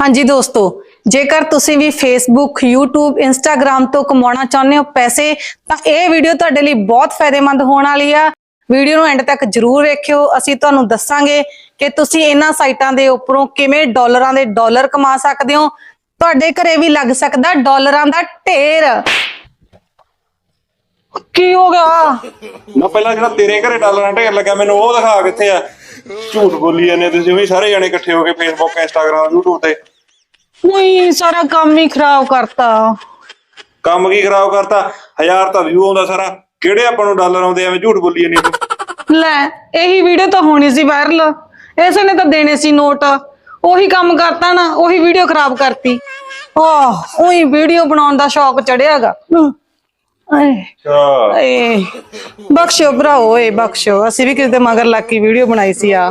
ਹਾਂਜੀ ਦੋਸਤੋ, ਜੇਕਰ ਤੁਸੀਂ ਵੀ ਫੇਸਬੁੱਕ YouTube, Instagram ਤੋਂ ਕਮਾਉਣਾ ਚਾਹੁੰਦੇ ਹੋ ਪੈਸੇ, ਤਾਂ ਇਹ ਵੀਡੀਓ ਤੁਹਾਡੇ ਲਈ ਬਹੁਤ ਫਾਇਦੇਮੰਦ ਹੋਣ ਵਾਲੀ ਆ। ਵੀਡੀਓ ਨੂੰ ਐਂਡ ਤੱਕ ਜਰੂਰ ਵੇਖਿਓ। ਅਸੀਂ ਤੁਹਾਨੂੰ ਦੱਸਾਂਗੇ ਕਿ ਤੁਸੀਂ ਇਹਨਾਂ ਸਾਈਟਾਂ ਦੇ ਉੱਪਰੋਂ ਕਿਵੇਂ ਡਾਲਰਾਂ ਦੇ ਡਾਲਰ ਕਮਾ ਸਕਦੇ ਹੋ। ਤੁਹਾਡੇ ਘਰੇ ਵੀ ਲੱਗ ਸਕਦਾ ਡਾਲਰਾਂ ਦਾ ਢੇਰ। ਕੀ ਹੋ ਗਿਆ? ਨਾ ਪਹਿਲਾਂ ਜਿਹੜਾ ਤੇਰੇ ਘਰੇ ਡਾਲਰਾਂ ਢੇਰ ਲੱਗਾ ਮੈਨੂੰ ਉਹ ਦਿਖਾ ਕਿੱਥੇ ਆ? ਝੂਠ ਬੋਲੀ ਜਾਂਦੇ ਤੁਸੀਂ ਵੀ ਸਾਰੇ ਜਣੇ ਇਕੱਠੇ ਹੋ ਕੇ ਫੇਸਬੁੱਕ ਇੰਸਟਾਗ੍ਰਾਮ YouTube ਤੇ। ਉਈ ਸਾਰਾ ਕੰਮ ਹੀ ਖਰਾਬ ਕਰਤਾ। ਕੰਮ ਕੀ ਖਰਾਬ ਕਰਤਾ? ਹਜ਼ਾਰ ਤਾਂ ਵਿਊ ਆਉਂਦਾ ਸਾਰਾ। ਕਿਹੜੇ ਆਪਾਂ ਨੂੰ ਡਾਲਰ ਆਉਂਦੇ ਐਵੇਂ ਝੂਠ ਬੋਲੀ ਜਾਂਦੀ ਲੈ ਇਹੀ ਵੀਡੀਓ ਤਾਂ ਹੋਣੀ ਸੀ ਵਾਇਰਲ ਇਸੇ ਨੇ ਤਾਂ ਦੇਣੇ ਸੀ ਨੋਟ। ਉਹੀ ਕੰਮ ਕਰਤਾ ਨਾ ਉਹੀ ਵੀਡੀਓ ਖਰਾਬ ਕਰਤੀ। ਆਹ ਉਹੀ ਵੀਡੀਓ ਬਣਾਉਣ ਦਾ ਸ਼ੌਕ ਚੜਿਆਗਾ ਏ ਅੱਛਾ। ਏ ਬਖਸ਼ੋ ਭਰਾਓ ਏ ਬਖਸ਼ੋ ਅਸੀਂ ਵੀ ਕਿਸੇ ਦੇ ਮਗਰ ਲੱਗ ਕੇ ਵੀਡੀਓ ਬਣਾਈ ਸੀ ਆ।